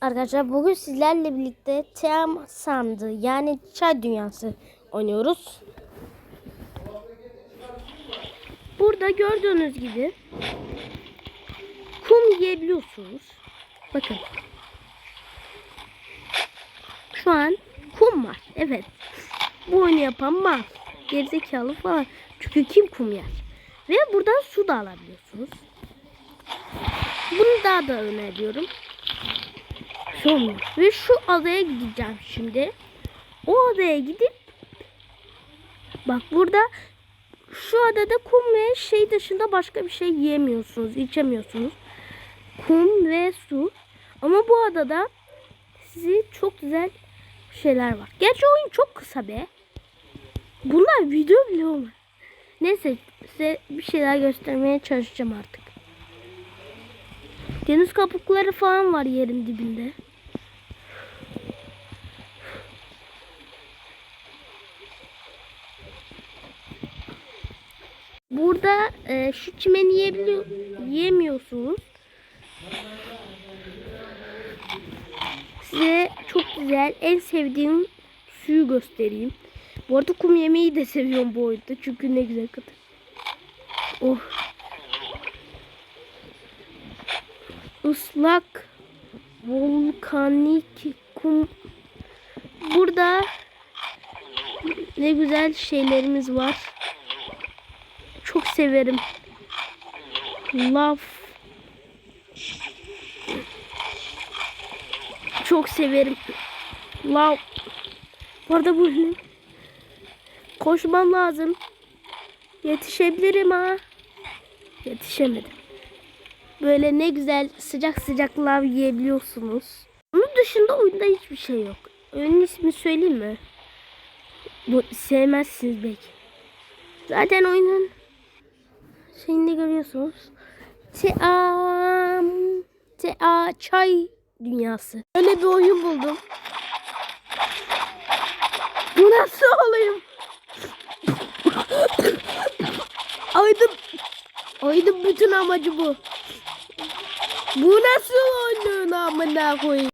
Arkadaşlar bugün sizlerle birlikte Team Sandı yani çay dünyası oynuyoruz. Burada gördüğünüz gibi kum yiyebiliyorsunuz. Bakın. Şu an kum var. Evet. Bu oyunu yapan var. Gerizekalı falan. Çünkü kim kum yer? Ve buradan su da alabiliyorsunuz. Bunu daha da öneriyorum. Son. Ve şu adaya gideceğim şimdi. O adaya gidip bak burada şu adada kum ve şey dışında başka bir şey yiyemiyorsunuz, içemiyorsunuz. Kum ve su. Ama bu adada sizi çok güzel şeyler var. Gerçi oyun çok kısa be. Bunlar video bile olmaz. Neyse size bir şeyler göstermeye çalışacağım artık. Deniz kabukları falan var yerin dibinde. Burada e, şu çimeni yiyebiliyor, yiyemiyorsunuz. Size çok güzel en sevdiğim suyu göstereyim. Bu arada kum yemeyi de seviyorum bu oyunda. Çünkü ne güzel kadar. Oh. Islak volkanik kum. Burada ne güzel şeylerimiz var. Severim. Love. Çok severim. Love. Bu arada bu ne? Koşmam lazım. Yetişebilirim ha. Yetişemedim. Böyle ne güzel sıcak sıcak lav yiyebiliyorsunuz. Onun dışında oyunda hiçbir şey yok. Oyunun ismi söyleyeyim mi? Bu sevmezsiniz belki. Zaten oyunun şeyini görüyorsunuz. Team Tea çay dünyası. Öyle bir oyun buldum. Bu nasıl olayım? Oyunun, oyunun bütün amacı bu. Bu nasıl oyunun amına koyayım?